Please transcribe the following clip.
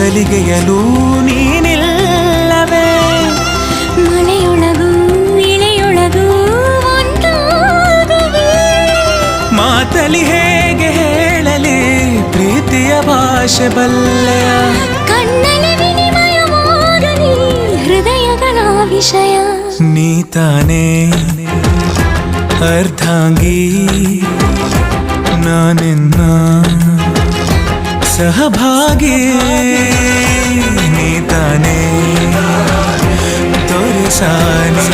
ಗಳಿಗೆಯಲು ನೀನಿಲ್ಲವೇ? ಮಳೆಯೊಳಗೂ ಇಳೆಯೊಳಗೂ ಮಾತಲಿ ಹೇಗೆ ಹೇಳಲಿ ಪ್ರೀತಿಯ ಭಾಷೆ ಬಲ್ಲೆಯ? ಹೃದಯಗಳ ವಿಷಯ ನೀ ತಾನೇ ಅರ್ಧಾಂಗಿ ನಾನಿನ್ನ ಸಹಭಾಗಿ ನೀ ತಾನೇ ತೋರಿಸಾನಿ